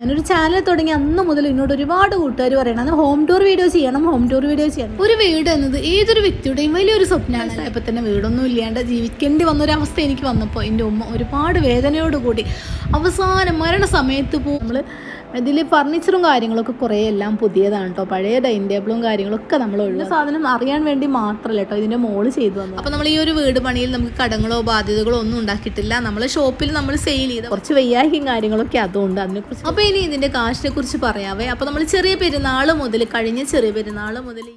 ഞാനൊരു ചാനൽ തുടങ്ങി അന്ന് മുതൽ എന്നോട് ഒരുപാട് കൂട്ടുകാർ പറയണം അത് ഹോം ടൂർ വീഡിയോ ചെയ്യണം ഹോം ടൂർ വീഡിയോ ചെയ്യണം. ഒരു വീട് എന്നത് ഏതൊരു വ്യക്തിയുടെയും വലിയൊരു സ്വപ്നമാണ്. ഇപ്പം തന്നെ വീടൊന്നും ഇല്ലാണ്ട് ജീവിക്കേണ്ടി വന്ന ഒരു അവസ്ഥ എനിക്ക് വന്നപ്പോൾ എന്റെ ഉമ്മ ഒരുപാട് വേദനയോടുകൂടി അവസാനം മരണ സമയത്ത് പോ നമ്മൾ ഇതിൽ ഫർണിച്ചറും കാര്യങ്ങളൊക്കെ കുറേ എല്ലാം പുതിയതാണ് കേട്ടോ. പഴയ ഡൈനിങ് ടേബിളും കാര്യങ്ങളൊക്കെ നമ്മൾ ഒഴിഞ്ഞ സാധനം അറിയാൻ വേണ്ടി മാത്രമല്ല കേട്ടോ ഇതിന്റെ മോൾ ചെയ്തു വന്നു അപ്പോൾ നമ്മൾ ഈ ഒരു വീട് പണിയിൽ നമുക്ക് കടങ്ങളോ ബാധ്യതകളോ ഒന്നും ഉണ്ടാക്കിയിട്ടില്ല. നമ്മൾ ഷോപ്പിൽ നമ്മൾ സെയിൽ ചെയ്ത് കുറച്ച് വയ്യാഹിയും കാര്യങ്ങളൊക്കെ അതുകൊണ്ട് അതിനെക്കുറിച്ച് അപ്പോൾ ഇനി ഇതിന്റെ കാശിനെ കുറിച്ച് പറയാവേ. അപ്പോൾ നമ്മൾ ചെറിയ പെരുന്നാൾ മുതൽ കഴിഞ്ഞ ചെറിയ പെരുന്നാൾ മുതൽ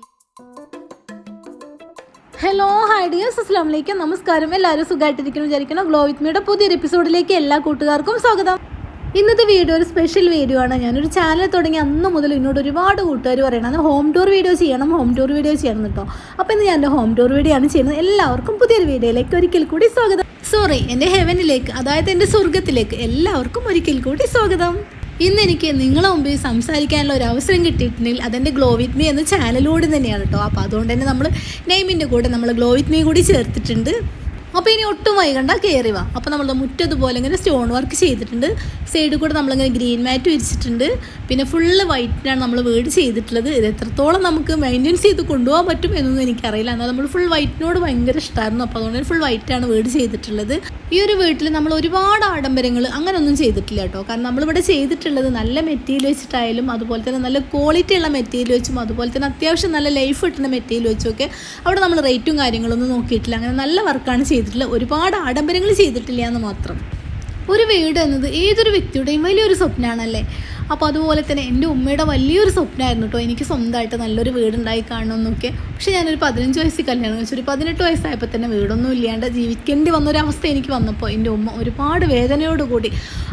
ഹലോ ഹായ് ഡിയേഴ്സ് അസ്ലാം വലൈക്കും നമസ്കാരം. എല്ലാവരും സുഖമായിട്ടിരിക്കുന്നു വിചാരിക്കണം ഗ്ലോ വിത്ത് മീയുടെ പുതിയൊരു എപ്പിസോഡിലേക്ക് എല്ലാ കൂട്ടുകാർക്കും സ്വാഗതം. ഇന്നത്തെ വീഡിയോ ഒരു സ്പെഷ്യൽ വീഡിയോ ആണ്. ഞാനൊരു ചാനൽ തുടങ്ങി അന്ന് മുതൽ എന്നോട് ഒരുപാട് കൂട്ടുകാർ പറയണം. അത് ഹോം ടൂർ വീഡിയോ ചെയ്യണം ഹോം ടൂർ വീഡിയോ ചെയ്യണം കേട്ടോ അപ്പോൾ ഇന്ന് ഞാൻ എന്റെ ഹോം ടൂർ വീഡിയോ ആണ് ചെയ്യുന്നത്. എല്ലാവർക്കും പുതിയൊരു വീഡിയോയിലേക്ക് ഒരിക്കൽ കൂടി സ്വാഗതം. സോറി എന്റെ ഹെവനിലേക്ക് അതായത് എന്റെ സ്വർഗത്തിലേക്ക് എല്ലാവർക്കും ഒരിക്കൽ കൂടി സ്വാഗതം. ഇന്ന് എനിക്ക് നിങ്ങളെ മുമ്പിൽ സംസാരിക്കാനുള്ള ഒരു അവസരം കിട്ടിയിട്ടുണ്ടെങ്കിൽ അതെന്റെ ഗ്ലോ വിത്ത് മീ എന്ന ചാനലിലൂടെ തന്നെയാണ് കേട്ടോ അപ്പോൾ അതുകൊണ്ട് തന്നെ നമ്മൾ നെയിമിന്റെ കൂടെ നമ്മൾ ഗ്ലോ വിത്ത് മീ കൂടി ചേർത്തിട്ടുണ്ട്. അപ്പോൾ ഇനി ഒട്ടും വൈകണ്ട കയറി വാ. അപ്പോൾ നമ്മൾ മുറ്റതുപോലെ ഇങ്ങനെ സ്റ്റോൺ വർക്ക് ചെയ്തിട്ടുണ്ട്. സൈഡിൽ കൂടെ നമ്മളിങ്ങനെ ഗ്രീൻ മാറ്റ് വിരിച്ചിട്ടുണ്ട്. പിന്നെ ഫുള്ള് വൈറ്റിനാണ് നമ്മൾ വീട് ചെയ്തിട്ടുള്ളത്. ഇത് എത്രത്തോളം നമുക്ക് മെയിന്റെനൻസ് ചെയ്ത് കൊണ്ടുപോകാൻ പറ്റും എന്നൊന്നും എനിക്കറിയില്ല. എന്നാൽ നമ്മൾ ഫുൾ വൈറ്റിനോട് ഭയങ്കര ഇഷ്ടമായിരുന്നു അപ്പോൾ അതുകൊണ്ട് ഫുൾ വൈറ്റാണ് വീട് ചെയ്തിട്ടുള്ളത്. ഈ ഒരു വീട്ടിൽ നമ്മൾ ഒരുപാട് ആഡംബരങ്ങൾ അങ്ങനെയൊന്നും ചെയ്തിട്ടില്ല കേട്ടോ. കാരണം നമ്മളിവിടെ ചെയ്തിട്ടുള്ളത് നല്ല മെറ്റീരിയൽ വെച്ചിട്ടായാലും അതുപോലെ തന്നെ നല്ല ക്വാളിറ്റി ഉള്ള മെറ്റീരിയൽ വെച്ചും അതുപോലെ തന്നെ അത്യാവശ്യം നല്ല ലൈഫ് കിട്ടുന്ന മെറ്റീരിയൽ വെച്ചും ഒക്കെ അവിടെ നമ്മൾ റേറ്റും കാര്യങ്ങളൊന്നും നോക്കിയിട്ടില്ല. അങ്ങനെ നല്ല വർക്കാണ് ചെയ്തിട്ടുള്ളത് ഒരുപാട് ആഡംബരങ്ങൾ ചെയ്തിട്ടില്ല എന്ന് മാത്രം. ഒരു വീട് എന്നത് ഏതൊരു വ്യക്തിയുടെയും വലിയൊരു സ്വപ്നമാണല്ലേ അപ്പോൾ അതുപോലെ തന്നെ എന്റെ ഉമ്മയുടെ വലിയൊരു സ്വപ്നമായിരുന്നു കേട്ടോ. എനിക്ക് സ്വന്തമായിട്ട് നല്ലൊരു വീടുണ്ടായി കാണണമെന്നൊക്കെ. പക്ഷേ ഞാനൊരു പതിനഞ്ച് വയസ്സിൽ കല്യാണം വെച്ചു ഒരു പതിനെട്ട് വയസ്സായപ്പോൾ തന്നെ വീടൊന്നും ഇല്ലാണ്ട് ജീവിക്കേണ്ടി വന്നൊരവസ്ഥ എനിക്ക് വന്നപ്പോൾ എന്റെ ഉമ്മ ഒരുപാട് വേദനയോടുകൂടി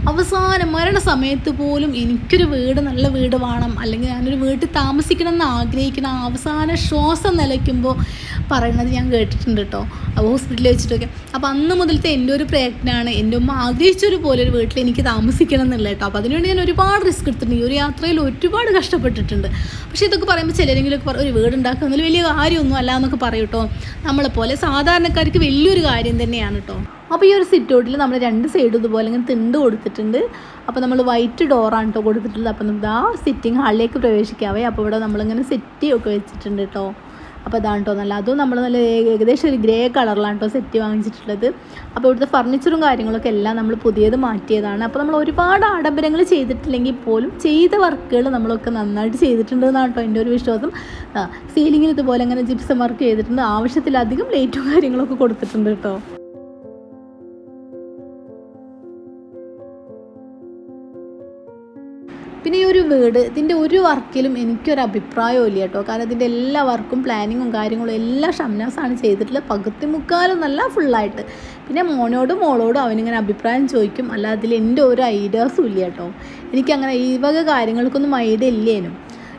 അവസാനം മരണസമയത്ത് പോലും എനിക്കൊരു വീട് നല്ല വീട് വേണം. അല്ലെങ്കിൽ ഞാനൊരു വീട്ടിൽ താമസിക്കണം എന്ന് ആഗ്രഹിക്കുന്ന അവസാന ശ്വാസം നിലയ്ക്കുമ്പോൾ പറയുന്നത് ഞാൻ കേട്ടിട്ടുണ്ട് കേട്ടോ. ഹോസ്പിറ്റലിൽ വെച്ചിട്ടൊക്കെ. അപ്പോൾ അന്ന് മുതലത്തെ എന്റെ ഒരു പ്രയത്നമാണ്. എന്റെ ഉമ്മ ആഗ്രഹിച്ചൊരു പോലെ ഒരു വീട്ടിൽ എനിക്ക് താമസിക്കണം എന്നുള്ള കേട്ടോ. അപ്പോൾ അതിനുവേണ്ടി ഞാൻ ഒരുപാട് റിസ്ക് എടുത്തിട്ടുണ്ട്. ഈ ഒരു യാത്രയിൽ ഒരുപാട് കഷ്ടപ്പെട്ടിട്ടുണ്ട്. പക്ഷേ ഇതൊക്കെ പറയുമ്പോൾ ചിലരെങ്കിലൊക്കെ പറയും ഒരു വീട് ഉണ്ടാക്കുന്നതിൽ വലിയ കാര്യമൊന്നും അല്ല എന്നൊക്കെ പറയൂട്ടോ നമ്മളെപ്പോലെ സാധാരണക്കാർക്ക് വലിയൊരു കാര്യം തന്നെയാണ് കേട്ടോ. അപ്പോൾ ഈ ഒരു സിറ്റ് ഔട്ടിൽ നമ്മൾ രണ്ട് സൈഡും ഇതുപോലെ ഇങ്ങനെ തിണ്ട് കൊടുത്തിട്ടുണ്ട്. അപ്പോൾ നമ്മൾ വൈറ്റ് ഡോറാണ് കേട്ടോ കൊടുത്തിട്ടുള്ളത്. അപ്പോൾ നമുക്ക് ആ സിറ്റിംഗ് ഹാളിലേക്ക് പ്രവേശിക്കാവേ. അപ്പോൾ ഇവിടെ നമ്മളിങ്ങനെ സെറ്റി ഒക്കെ വെച്ചിട്ടുണ്ട് കേട്ടോ അപ്പോൾ അതാണ് കേട്ടോ നല്ല അതും നമ്മൾ നല്ല ഏകദേശം ഒരു ഗ്രേ കളറിലാണ് കേട്ടോ സെറ്റ് വാങ്ങിച്ചിട്ടുള്ളത്. അപ്പോൾ ഇവിടുത്തെ ഫർണിച്ചറും കാര്യങ്ങളൊക്കെ എല്ലാം നമ്മൾ പുതിയത് മാറ്റിയതാണ്. അപ്പോൾ നമ്മൾ ഒരുപാട് ആഡംബരങ്ങൾ ചെയ്തിട്ടില്ലെങ്കിൽ പോലും ചെയ്ത വർക്കുകൾ നമ്മളൊക്കെ നന്നായിട്ട് ചെയ്തിട്ടുണ്ട് എന്നാണ് കേട്ടോ എന്റെ ഒരു വിശ്വാസം. സീലിങ്ങിന് ഇതുപോലെ അങ്ങനെ ജിപ്സം വർക്ക് ചെയ്തിട്ടുണ്ട്. ആവശ്യത്തിലധികം ലൈറ്റും കാര്യങ്ങളൊക്കെ കൊടുത്തിട്ടുണ്ട് കേട്ടോ പിന്നെ ഈ ഒരു വീട് ഇതിന്റെ ഒരു വർക്കിലും എനിക്കൊരു അഭിപ്രായവും ഇല്ല കേട്ടോ. കാരണം ഇതിന്റെ എല്ലാ വർക്കും പ്ലാനിങ്ങും കാര്യങ്ങളും എല്ലാം ഷംനാസാണ് ചെയ്തിട്ടുള്ളത്. പകുതി മുക്കാലും നല്ല ഫുള്ളായിട്ട് പിന്നെ മോനോടും മോളോടും അവനിങ്ങനെ അഭിപ്രായം ചോദിക്കും. അല്ലാതെ അതിൽ എന്റെ ഒരു ഐഡിയാസും ഇല്ല കേട്ടോ. എനിക്കങ്ങനെ ഈ വക കാര്യങ്ങൾക്കൊന്നും ഐഡിയ ഇല്ലേനും.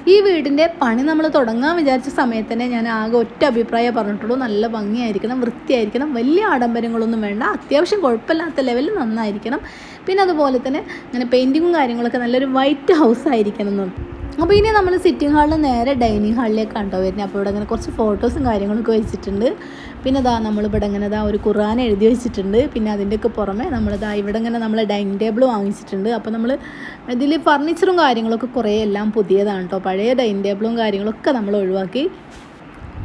ഈ വീടിന്റെ പണി നമ്മൾ തുടങ്ങാൻ വിചാരിച്ച സമയത്ത് തന്നെ ഞാൻ ആകെ ഒറ്റ അഭിപ്രായം പറഞ്ഞിട്ടുള്ളൂ. നല്ല ഭംഗിയായിരിക്കണം വൃത്തിയായിരിക്കണം വലിയ ആഡംബരങ്ങളൊന്നും വേണ്ട. അത്യാവശ്യം കുഴപ്പമില്ലാത്ത ലെവലിൽ നന്നായിരിക്കണം. പിന്നെ അതുപോലെ തന്നെ അങ്ങനെ പെയിന്റിങ്ങും കാര്യങ്ങളൊക്കെ നല്ലൊരു വൈറ്റ് ഹൗസ് ആയിരിക്കണം എന്ന്. അപ്പോൾ ഇനി നമ്മൾ സിറ്റിംഗ് ഹാളിൽ നേരെ ഡൈനിങ് ഹാളിലേക്കാണ് കേട്ടോ വരുന്നത്. അപ്പോൾ ഇവിടെ അങ്ങനെ കുറച്ച് ഫോട്ടോസും കാര്യങ്ങളൊക്കെ വെച്ചിട്ടുണ്ട്. പിന്നെ ഇതാ നമ്മളിവിടെ ഇങ്ങനെ ഇതാ ഒരു ഖുറാൻ എഴുതി വെച്ചിട്ടുണ്ട്. പിന്നെ അതിന്റെയൊക്കെ പുറമെ നമ്മളിതാ ഇവിടെ ഇങ്ങനെ നമ്മൾ ഡൈനിങ് ടേബിൾ വാങ്ങിച്ചിട്ടുണ്ട്. അപ്പോൾ നമ്മൾ ഇതിൽ ഫർണിച്ചറും കാര്യങ്ങളൊക്കെ കുറേ എല്ലാം പുതിയതാണ് കേട്ടോ പഴയ ഡൈനിങ് ടേബിളും കാര്യങ്ങളൊക്കെ നമ്മൾ ഒഴിവാക്കി.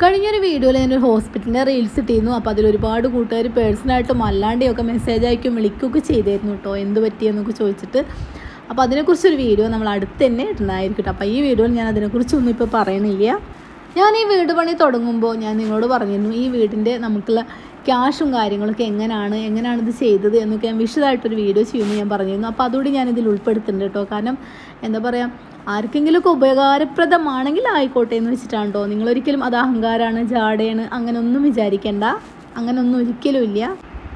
കഴിഞ്ഞൊരു വീഡിയോയിൽ ഞാനൊരു ഹോസ്പിറ്റലിന്റെ റീൽസ് ഇട്ടിരുന്നു. അപ്പോൾ അതിൽ ഒരുപാട് കൂട്ടുകാർ പേഴ്സണലായിട്ടും അല്ലാണ്ടെയും ഒക്കെ മെസ്സേജ് അയക്കും വിളിക്കുകയൊക്കെ ചെയ്തിരുന്നു കേട്ടോ എന്ത് പറ്റിയെന്നൊക്കെ ചോദിച്ചിട്ട്. അപ്പോൾ അതിനെക്കുറിച്ചൊരു വീഡിയോ നമ്മൾ അടുത്ത് തന്നെ ഇടുന്നതായിരിക്കും കേട്ടോ അപ്പോൾ ഈ വീഡിയോയിൽ ഞാൻ അതിനെക്കുറിച്ചൊന്നും ഇപ്പോൾ പറയണില്ല ഞാൻ ഈ വീട് പണി തുടങ്ങുമ്പോൾ ഞാൻ നിങ്ങളോട് പറഞ്ഞിരുന്നു ഈ വീടിന്റെ നമുക്കുള്ള ക്യാഷും കാര്യങ്ങളൊക്കെ എങ്ങനെയാണ് എങ്ങനെയാണ് ഇത് ചെയ്തത്? എന്നൊക്കെ ഞാൻ വിശദമായിട്ടൊരു വീഡിയോ ചെയ്യുമെന്ന് ഞാൻ പറഞ്ഞിരുന്നു. അപ്പോൾ അതുകൂടി ഇതിൽ ഉൾപ്പെടുത്തുന്നുണ്ട് കേട്ടോ. കാരണം എന്താ പറയുക ആർക്കെങ്കിലുമൊക്കെ ഉപകാരപ്രദമാണെങ്കിൽ ആയിക്കോട്ടെ എന്ന് വെച്ചിട്ടാണ് കേട്ടോ. നിങ്ങളൊരിക്കലും അത് അഹങ്കാരമാണ് ജാടയാണ് അങ്ങനെ ഒന്നും വിചാരിക്കേണ്ട. അങ്ങനെ ഒന്നും ഒരിക്കലും ഇല്ല.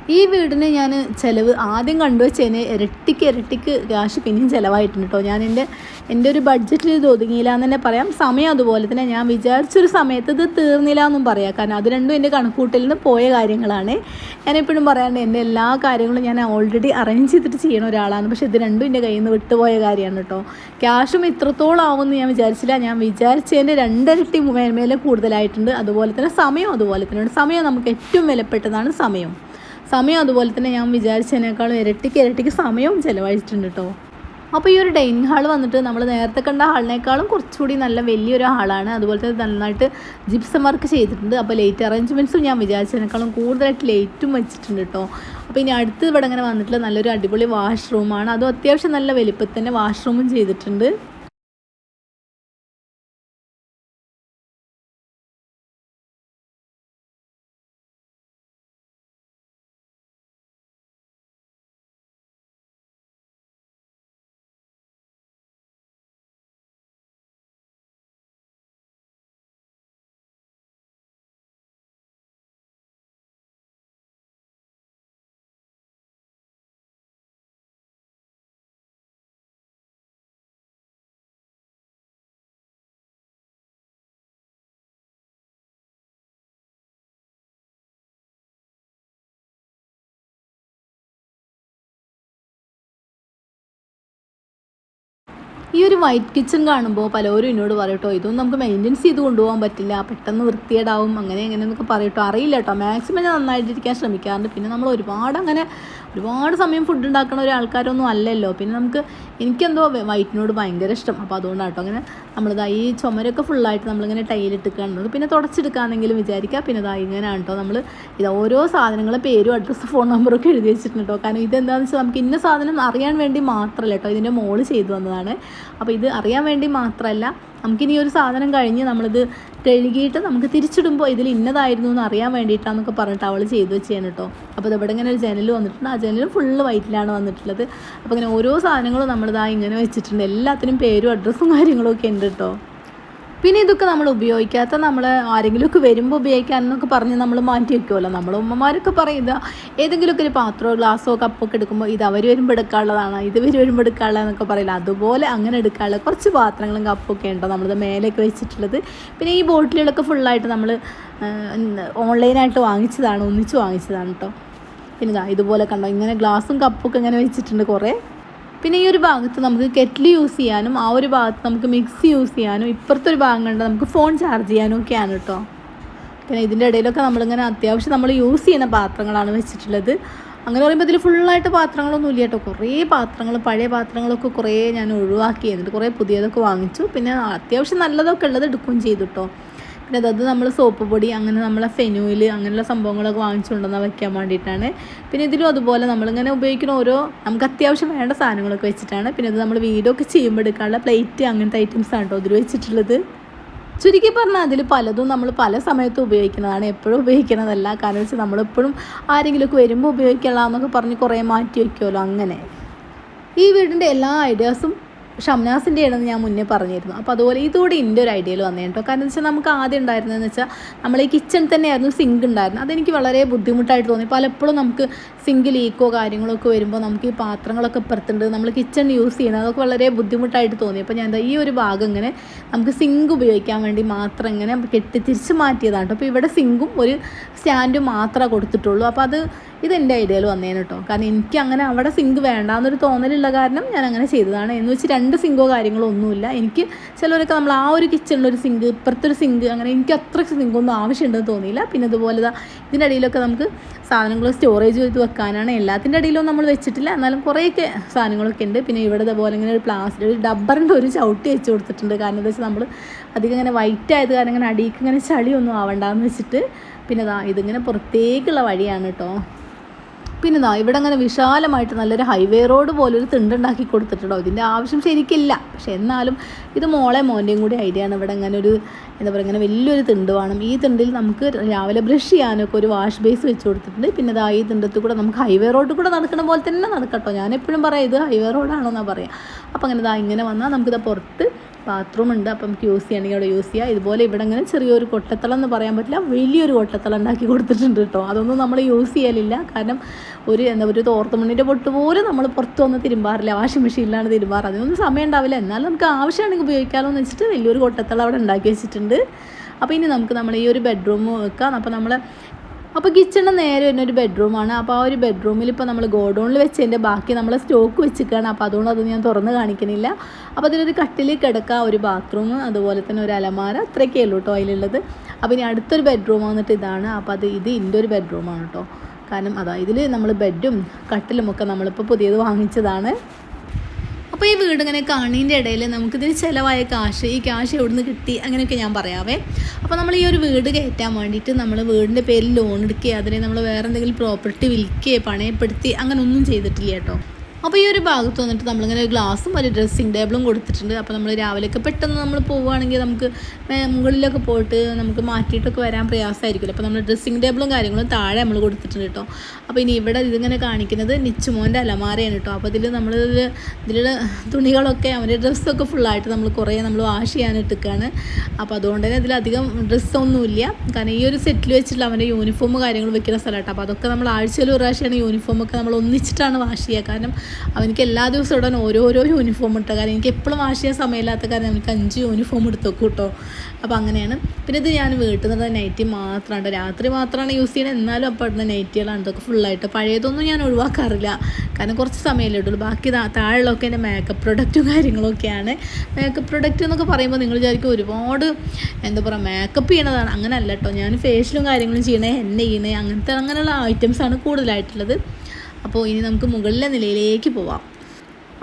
ഈ വീടിന് ഞാൻ ചിലവ് ആദ്യം കണ്ടു വെച്ചതിന് ഇരട്ടിക്ക് ഇരട്ടിക്ക് ക്യാഷ് പിന്നെയും ചിലവായിട്ടുണ്ട് കേട്ടോ ഞാൻ എന്റെ എന്റെ ഒരു ബഡ്ജറ്റിൽ ഇത് ഒതുങ്ങിയില്ല എന്ന് തന്നെ പറയാം. സമയം അതുപോലെ തന്നെ ഞാൻ വിചാരിച്ചൊരു സമയത്ത് ഇത് തീർന്നില്ല എന്നും പറയാം. കാരണം അത് രണ്ടും എന്റെ കണക്കൂട്ടലിൽ നിന്ന് പോയ കാര്യങ്ങളാണ്. ഞാൻ എപ്പോഴും പറയാറുണ്ട് എന്റെ എല്ലാ കാര്യങ്ങളും ഞാൻ ഓൾറെഡി അറേഞ്ച് ചെയ്തിട്ട് ചെയ്യണ ഒരാളാണ്. പക്ഷെ ഇത് രണ്ടും എന്റെ കയ്യിൽ നിന്ന് വിട്ടുപോയ കാര്യമാണ് കേട്ടോ ക്യാഷും ഇത്രത്തോളം ആവുമെന്ന് ഞാൻ വിചാരിച്ചില്ല. ഞാൻ വിചാരിച്ചതിന്റെ രണ്ടരട്ടി മേലെ കൂടുതലായിട്ടുണ്ട്. അതുപോലെ തന്നെ സമയം അതുപോലെ തന്നെയാണ്. സമയം നമുക്ക് ഏറ്റവും വിലപ്പെട്ടതാണ് സമയം. സമയം അതുപോലെ തന്നെ ഞാൻ വിചാരിച്ചതിനേക്കാളും ഇരട്ടിക്ക് ഇരട്ടിക്ക് സമയവും ചിലവഴിച്ചിട്ടുണ്ട് കേട്ടോ അപ്പോൾ ഈ ഒരു ഡൈനിങ് ഹാൾ വന്നിട്ട് നമ്മൾ നേരത്തെ കണ്ട ഹാളിനേക്കാളും കുറച്ചുകൂടി നല്ല വലിയൊരു ഹാളാണ്. അതുപോലെ തന്നെ നന്നായിട്ട് ജിപ്സം വർക്ക് ചെയ്തിട്ടുണ്ട്. അപ്പോൾ ലൈറ്റ് അറേഞ്ച്മെന്റ്സും ഞാൻ വിചാരിച്ചതിനേക്കാളും കൂടുതലായിട്ട് ലൈറ്റും വെച്ചിട്ടുണ്ട് കേട്ടോ അപ്പോൾ ഇനി അടുത്ത് ഇവിടെ ഇങ്ങനെ വന്നിട്ടുള്ള നല്ലൊരു അടിപൊളി വാഷ്റൂമാണ് അതും അത്യാവശ്യം നല്ല വലിപ്പത്തിൽ തന്നെ വാഷ്റൂമും ചെയ്തിട്ടുണ്ട്. ഈ ഒരു വൈറ്റ് കിച്ചൺ കാണുമ്പോൾ പലരും എന്നോട് പറയട്ടോ ഇതൊന്നും നമുക്ക് മെയിന്റെനൻസ് ചെയ്ത് കൊണ്ടുപോകാൻ പറ്റില്ല. പെട്ടെന്ന് വൃത്തിയേടാവും അങ്ങനെ എങ്ങനെയെന്നൊക്കെ പറയും പറയട്ടോ അറിയില്ല കേട്ടോ മാക്സിമം ഞാൻ നന്നായിട്ടിരിക്കാൻ ശ്രമിക്കാറുണ്ട്. പിന്നെ നമ്മൾ ഒരുപാട് അങ്ങനെ ഒരുപാട് സമയം ഫുഡ് ഉണ്ടാക്കുന്ന ഒരു ആൾക്കാരൊന്നും അല്ലല്ലോ. പിന്നെ നമുക്ക് എനിക്കെന്തോ വൈറ്റിനോട് ഭയങ്കര ഇഷ്ടം. അപ്പോൾ അതുകൊണ്ടാണ് കേട്ടോ അങ്ങനെ നമ്മളിതാ ഈ ചുമരൊക്കെ ഫുള്ളായിട്ട് നമ്മളിങ്ങനെ ടൈലിട്ട് കാണുന്നത് പിന്നെ തുടച്ചെടുക്കാമെന്നെങ്കിലും വിചാരിക്കുക പിന്നെ ഇതാ ഇങ്ങനെയാണ് കേട്ടോ നമ്മൾ ഇത് ഓരോ സാധനങ്ങളെ പേരും അഡ്രസ്സ് ഫോൺ നമ്പറൊക്കെ എഴുതി വെച്ചിട്ടുണ്ട് കേട്ടോ കാരണം ഇതെന്താണെന്ന് വെച്ചാൽ നമുക്ക് ഇന്ന സാധനം അറിയാൻ വേണ്ടി മാത്രമല്ല കേട്ടോ ഇതിന്റെ മോൾ ചെയ്തു വന്നതാണ് അപ്പോൾ ഇത് അറിയാൻ വേണ്ടി മാത്രമല്ല നമുക്കിനി ഒരു സാധനം കഴിഞ്ഞ് നമ്മളിത് കഴുകിയിട്ട് നമുക്ക് തിരിച്ചിടുമ്പോൾ ഇതിൽ ഇന്നതായിരുന്നു എന്ന് അറിയാൻ വേണ്ടിയിട്ടാണെന്നൊക്കെ പറഞ്ഞിട്ട് അവൾ ചെയ്തു വെച്ചാണ് കേട്ടോ അപ്പോൾ ഇവിടെ ഇങ്ങനെ ഒരു ജനൽ വന്നിട്ടുണ്ട്. ആ ജനൽ ഫുള്ള് വൈറ്റിലാണ് വന്നിട്ടുള്ളത്. അപ്പോൾ ഇങ്ങനെ ഓരോ സാധനങ്ങളും നമ്മളിതാ ഇങ്ങനെ വെച്ചിട്ടുണ്ട്. എല്ലാത്തിനും പേരും അഡ്രസ്സും കാര്യങ്ങളും ഒക്കെ ഉണ്ട് കേട്ടോ പിന്നെ ഇതൊക്കെ നമ്മൾ ഉപയോഗിക്കാത്ത നമ്മൾ ആരെങ്കിലുമൊക്കെ വരുമ്പോൾ ഉപയോഗിക്കാൻ എന്നൊക്കെ പറഞ്ഞ് നമ്മൾ മാറ്റി വെക്കുമല്ലോ നമ്മൾ ഉമ്മമാരൊക്കെ പറയുക ഏതെങ്കിലുമൊക്കെ ഒരു പാത്രമോ ഗ്ലാസ്സോ കപ്പൊക്കെ എടുക്കുമ്പോൾ ഇത് അവർ വരുമ്പോൾ എടുക്കാനുള്ളതാണ് ഇത് ഇവർ വരുമ്പോൾ എടുക്കാനുള്ളതെന്നൊക്കെ പറയില്ല. അതുപോലെ അങ്ങനെ എടുക്കാനുള്ള കുറച്ച് പാത്രങ്ങളും കപ്പൊക്കെ ഉണ്ടോ നമ്മളിത് മേലെയൊക്കെ വെച്ചിട്ടുള്ളത്. പിന്നെ ഈ ബോട്ടിലുകളൊക്കെ ഫുള്ളായിട്ട് നമ്മൾ ഓൺലൈനായിട്ട് വാങ്ങിച്ചതാണ് ഒന്നിച്ച് വാങ്ങിച്ചതാണ് കേട്ടോ പിന്നെ ഇതാ ഇതുപോലെ കണ്ടോ ഇങ്ങനെ ഗ്ലാസും കപ്പൊക്കെ ഇങ്ങനെ വെച്ചിട്ടുണ്ട് കുറേ. പിന്നെ ഈ ഒരു ഭാഗത്ത് നമുക്ക് കെറ്റിൽ യൂസ് ചെയ്യാനും ആ ഒരു ഭാഗത്ത് നമുക്ക് മിക്സി യൂസ് ചെയ്യാനും ഇപ്പുറത്തെ ഒരു ഭാഗം കണ്ട് നമുക്ക് ഫോൺ ചാർജ് ചെയ്യാനും ഒക്കെയാണ് കേട്ടോ. പിന്നെ ഇതിന്റെ ഇടയിലൊക്കെ നമ്മളിങ്ങനെ അത്യാവശ്യം നമ്മൾ യൂസ് ചെയ്യുന്ന പാത്രങ്ങളാണ് വെച്ചിട്ടുള്ളത്. അങ്ങനെ പറയുമ്പോൾ ഇതിൽ ഫുള്ളായിട്ട് പാത്രങ്ങളൊന്നും ഇല്ല കേട്ടോ. കുറേ പാത്രങ്ങൾ പഴയ പാത്രങ്ങളൊക്കെ കുറേ ഞാൻ ഒഴിവാക്കി എന്നിട്ട് കുറേ പുതിയതൊക്കെ വാങ്ങിച്ചു. പിന്നെ അത്യാവശ്യം നല്ലതൊക്കെ ഉള്ളത് എടുക്കുകയും ചെയ്തു കേട്ടോ. പിന്നെ അത് നമ്മൾ സോപ്പ് പൊടി അങ്ങനെ നമ്മളെ ഫെനുയിൽ അങ്ങനെയുള്ള സംഭവങ്ങളൊക്കെ വാങ്ങിച്ചുകൊണ്ടുവന്നാൽ വയ്ക്കാൻ വേണ്ടിയിട്ടാണ്. പിന്നെ ഇതിലും അതുപോലെ നമ്മളിങ്ങനെ ഉപയോഗിക്കുന്ന ഓരോ നമുക്ക് അത്യാവശ്യം വേണ്ട സാധനങ്ങളൊക്കെ വെച്ചിട്ടാണ്. പിന്നെ ഇത് നമ്മൾ വീഡിയോ ഒക്കെ ചെയ്യുമ്പോൾ എടുക്കാനുള്ള പ്ലേറ്റ് അങ്ങനത്തെ ഐറ്റംസ് ആണ് കേട്ടോ ഇതിൽ വെച്ചിട്ടുള്ളത്. ചുരുക്കി പറഞ്ഞാൽ അതിൽ പലതും നമ്മൾ പല സമയത്തും ഉപയോഗിക്കുന്നതാണ്. എപ്പോഴും ഉപയോഗിക്കുന്നതല്ല. കാരണം വെച്ചാൽ നമ്മളെപ്പോഴും ആരെങ്കിലുമൊക്കെ വരുമ്പോൾ ഉപയോഗിക്കണമെന്നൊക്കെ പറഞ്ഞ് കുറേ മാറ്റി വയ്ക്കുമല്ലോ അങ്ങനെ. ഈ വീടിന്റെ എല്ലാ ഐഡിയാസും ഷംനാസിന്റെ ആണെന്ന് ഞാൻ മുന്നേ പറഞ്ഞിരുന്നു. അപ്പോൾ അതുപോലെ ഇതോടെ എന്റെ ഒരു ഐഡിയയിൽ വന്നേ കേട്ടോ. കാരണം എന്ന് വെച്ചാൽ നമുക്ക് ആദ്യം ഉണ്ടായിരുന്നതെന്ന് വെച്ചാൽ നമ്മൾ ഈ കിച്ചൺ തന്നെയായിരുന്നു സിങ്ക് ഉണ്ടായിരുന്നത്. അതെനിക്ക് വളരെ ബുദ്ധിമുട്ടായിട്ട് തോന്നി. പലപ്പോഴും നമുക്ക് സിങ്ക് ലീക്കോ കാര്യങ്ങളൊക്കെ വരുമ്പോൾ നമുക്ക് ഈ പാത്രങ്ങളൊക്കെ പുറത്തുണ്ട്. നമ്മൾ കിച്ചൺ യൂസ് ചെയ്യുന്നത് അതൊക്കെ വളരെ ബുദ്ധിമുട്ടായിട്ട് തോന്നി. അപ്പോൾ ഞാൻ എന്താ ഈ ഒരു ഭാഗം ഇങ്ങനെ നമുക്ക് സിങ്ക് ഉപയോഗിക്കാൻ വേണ്ടി മാത്രം ഇങ്ങനെ കെട്ടി തിരിച്ച് മാറ്റിയതാണ് കേട്ടോ. അപ്പോൾ ഇവിടെ സിങ്കും ഒരു സ്റ്റാൻഡും മാത്രമേ കൊടുത്തിട്ടുള്ളൂ. അപ്പോൾ അത് ഇതെന്റെ ഐഡിയയിൽ വന്നേന് കേട്ടോ. കാരണം എനിക്ക് അങ്ങനെ അവിടെ സിങ്ക് വേണ്ടാന്നൊരു തോന്നലുള്ള കാരണം ഞാൻ അങ്ങനെ ചെയ്തതാണ്. എന്ന് വെച്ച് രണ്ട് സിങ്കോ കാര്യങ്ങളോ ഒന്നുമില്ല എനിക്ക് ചിലവരൊക്കെ നമ്മൾ ആ ഒരു കിച്ചണിലൊരു സിങ്ക് ഇപ്പുറത്തൊരു സിങ്ക് അങ്ങനെ എനിക്ക് അത്ര സിങ്കൊന്നും ആവശ്യമുണ്ടെന്ന് തോന്നിയില്ല. പിന്നെ അതുപോലെ ഇതാ ഇതിന്റെ ഇടയിലൊക്കെ നമുക്ക് സാധനങ്ങൾ സ്റ്റോറേജ് ചെയ്ത് വെക്കാനാണ്. എല്ലാത്തിന്റെ ഇടയിലും നമ്മൾ വെച്ചിട്ടില്ല. എന്നാലും കുറേയൊക്കെ സാധനങ്ങളൊക്കെ ഉണ്ട്. പിന്നെ ഇവിടെ ഇതുപോലെ ഇങ്ങനെ ഒരു പ്ലാസ്റ്റിക് ഒരു ഡബ്ബറിന്റെ ഒരു ചവിട്ടി വെച്ച് കൊടുത്തിട്ടുണ്ട്. കാരണം എന്താ വെച്ചാൽ നമ്മൾ അധികം ഇങ്ങനെ വൈറ്റ് ആയത് കാരണം ഇങ്ങനെ അടിയിക്ക് ഇങ്ങനെ ചളിയൊന്നും ആവണ്ടെന്ന് വെച്ചിട്ട്. പിന്നെ ഇതാ ഇതിങ്ങനെ പുറത്തേക്കുള്ള വഴിയാണ് കേട്ടോ പിന്നെ നാ ഇവിടെ അങ്ങനെ വിശാലമായിട്ട് നല്ലൊരു ഹൈവേ റോഡ് പോലൊരു തിണ്ടുണ്ടാക്കി കൊടുത്തിട്ടുണ്ടോ? ഇതിന്റെ ആവശ്യം ശരിക്കില്ല. പക്ഷെ എന്നാലും ഇത് മോളെ മോന്റെയും കൂടി ഐഡിയ ആണ്. ഇവിടെ അങ്ങനെ ഒരു എന്താ പറയുക ഇങ്ങനെ വലിയൊരു തിണ്ട് വേണം. ഈ തിണ്ടിൽ നമുക്ക് രാവിലെ ബ്രഷ് ചെയ്യാനൊക്കെ ഒരു വാഷ് ബേസ് വെച്ച് കൊടുത്തിട്ടുണ്ട്. പിന്നെ ദാ ഈ തിണ്ടത്തിൽ കൂടെ നമുക്ക് ഹൈവേ റോഡിൽ കൂടെ നടക്കുന്ന പോലെ തന്നെ നടക്കട്ടോ. ഞാൻ എപ്പോഴും പറയാം ഇത് ഹൈവേ റോഡാണോ എന്നാണ് പറയാം. അപ്പോൾ അങ്ങനെ ഇതാ ഇങ്ങനെ വന്നാൽ നമുക്കിത് പുറത്ത് ബാത്റൂം ഉണ്ട്. അപ്പം നമുക്ക് യൂസ് ചെയ്യണമെങ്കിൽ അവിടെ യൂസ് ചെയ്യാം. ഇതുപോലെ ഇവിടെ ഇങ്ങനെ ചെറിയൊരു കൊട്ടത്തളം എന്ന് പറയാൻ പറ്റില്ല. വലിയൊരു കൊട്ടത്തളം ഉണ്ടാക്കി കൊടുത്തിട്ടുണ്ട് കേട്ടോ. അതൊന്നും നമ്മൾ യൂസ് ചെയ്യലില്ല. കാരണം ഒരു എന്താ ഒരു തോർത്തുമണ്ണിന്റെ പൊട്ട് പോലും നമ്മൾ പുറത്ത് വന്ന് തിരുമ്പാറില്ല. വാഷിംഗ് മെഷീനിലാണ് തിരുമ്പാറ്. അതിനൊന്നും സമയം ഉണ്ടാവില്ല. എന്നാലും നമുക്ക് ആവശ്യമാണെങ്കിൽ ഉപയോഗിക്കാമല്ലോ എന്ന് വെച്ചിട്ട് വലിയൊരു കൊട്ടത്തളം അവിടെ ഉണ്ടാക്കി വെച്ചിട്ടുണ്ട്. അപ്പോൾ ഇനി നമുക്ക് നമ്മൾ ഈ ഒരു ബെഡ്റൂം വെക്കാം. അപ്പോൾ നമ്മൾ അപ്പോൾ കിച്ചണിന്റെ നേരെ തന്നെ ഒരു ബെഡ്റൂമാണ് അപ്പോൾ ആ ഒരു ബെഡ്റൂമിൽ ഇപ്പോൾ നമ്മൾ ഗോഡൗണിൽ വെച്ചതിന്റെ ബാക്കി നമ്മൾ സ്റ്റോക്ക് വെച്ചിരിക്കുകയാണ് അപ്പോൾ അതുകൊണ്ട് അത് ഞാൻ തുറന്ന് കാണിക്കുന്നില്ല അപ്പോൾ അതിലൊരു കട്ടിൽ കിടക്കുക ഒരു ബാത്റൂം അതുപോലെ തന്നെ ഒരു അലമാര. അത്രയൊക്കെ ഉള്ളൂ കേട്ടോ അതിലുള്ളത്. അപ്പോൾ ഇനി അടുത്തൊരു ബെഡ്റൂം വന്നിട്ട് ഇതാണ്. അപ്പോൾ അത് ഇത് ഇന്റെ ഒരു ബെഡ്റൂമാണ് കേട്ടോ കാരണം അതാ ഇതിൽ നമ്മൾ ബെഡും കട്ടിലും ഒക്കെ നമ്മളിപ്പോൾ പുതിയത് വാങ്ങിച്ചതാണ്. അപ്പോൾ ഈ വീട് ഇങ്ങനെ കാണീന്റെ ഇടയിൽ നമുക്കിതിന് ചിലവായ കാശ് ഈ കാശ് എവിടെ നിന്ന് കിട്ടി? അങ്ങനെയൊക്കെ ഞാൻ പറയാവേ. അപ്പോൾ നമ്മൾ ഈ ഒരു വീട് കയറ്റാൻ വേണ്ടിയിട്ട് നമ്മൾ വീടിന്റെ പേരിൽ ലോൺ എടുക്കുകയോ അതിനെ നമ്മൾ വേറെ എന്തെങ്കിലും പ്രോപ്പർട്ടി വിൽക്കുകയോ പണയപ്പെടുത്തി അങ്ങനെ ഒന്നും ചെയ്തിട്ടില്ല കേട്ടോ. അപ്പോൾ ഈ ഒരു ഭാഗത്ത് വന്നിട്ട് നമ്മളിങ്ങനെ ഒരു ഗ്ലാസും ഒരു ഡ്രസ്സിങ് ടേബിളും കൊടുത്തിട്ടുണ്ട്. അപ്പോൾ നമ്മൾ രാവിലെയൊക്കെ പെട്ടെന്ന് നമ്മൾ പോവുകയാണെങ്കിൽ നമുക്ക് മുകളിലൊക്കെ പോയിട്ട് നമുക്ക് മാറ്റിയിട്ടൊക്കെ വരാൻ പ്രയാസമായിരിക്കുമല്ലോ. അപ്പോൾ നമ്മൾ ഡ്രസ്സിങ് ടേബിളും കാര്യങ്ങളും താഴെ നമ്മൾ കൊടുത്തിട്ടുണ്ട് കേട്ടോ. അപ്പോൾ ഇനി ഇവിടെ ഇതിങ്ങനെ കാണിക്കുന്നത് നിച്ചുമോന്റെ അലമാരയാണ് കേട്ടോ. അപ്പോൾ ഇതിൽ നമ്മൾ ഇതിലുള്ള തുണികളൊക്കെ അവന്റെ ഡ്രസ്സൊക്കെ ഫുള്ളായിട്ട് നമ്മൾ കുറേ നമ്മൾ വാഷ് ചെയ്യാനിട്ടിരിക്കുകയാണ് അപ്പോൾ അതുകൊണ്ട് തന്നെ ഇതിലധികം ഡ്രസ്സൊന്നുമില്ല. കാരണം ഈ ഒരു സെറ്റിൽ വെച്ചിട്ടുള്ള അവന്റെ യൂണിഫോം കാര്യങ്ങൾ വെക്കുന്ന സ്ഥലമായിട്ട് അപ്പോൾ അതൊക്കെ നമ്മൾ ആഴ്ചയിൽ ഒരു പ്രാവശ്യമാണ് യൂണിഫോമൊക്കെ നമ്മൾ ഒന്നിച്ചിട്ടാണ് വാഷ് ചെയ്യുക. കാരണം അവനിക്ക് എല്ലാ ദിവസവും ഇടാൻ ഓരോരോ യൂണിഫോം ഇട്ട കാര്യം. എനിക്ക് എപ്പോഴും വാഷ് ചെയ്യാൻ സമയമില്ലാത്ത കാരണം എനിക്ക് അഞ്ച് യൂണിഫോം എടുത്തു കൂട്ടോ. അപ്പോൾ അങ്ങനെയാണ്. പിന്നെ ഇത് ഞാൻ വീട്ടിൽ നിന്ന് നൈറ്റി മാത്രമാണ് രാത്രി മാത്രമാണ് യൂസ് ചെയ്യുന്നത്. എന്നാലും അപ്പോൾ ഇടുന്ന നൈറ്റികളാണ് ഇതൊക്കെ ഫുള്ളായിട്ട് പഴയതൊന്നും ഞാൻ ഒഴിവാക്കാറില്ല. കാരണം കുറച്ച് സമയമല്ലേ ഇടുള്ളൂ ബാക്കി താഴെയുള്ളൊക്കെ എന്റെ മേക്കപ്പ് പ്രൊഡക്റ്റും കാര്യങ്ങളൊക്കെയാണ്. മേക്കപ്പ് പ്രൊഡക്റ്റ് എന്നൊക്കെ പറയുമ്പോൾ നിങ്ങൾ വിചാരിക്കും ഒരുപാട് എന്താ പറയുക മേക്കപ്പ് ചെയ്യണതാണ്. അങ്ങനെ അല്ല കേട്ടോ. ഞാൻ ഫേഷ്യലും കാര്യങ്ങളും ചെയ്യണേ എണ്ണ ചെയ്യണേ അങ്ങനത്തെ അങ്ങനെയുള്ള ഐറ്റംസാണ് കൂടുതലായിട്ടുള്ളത്. അപ്പോൾ ഇനി നമുക്ക് മുകളിലെ നിലയിലേക്ക് പോവാം.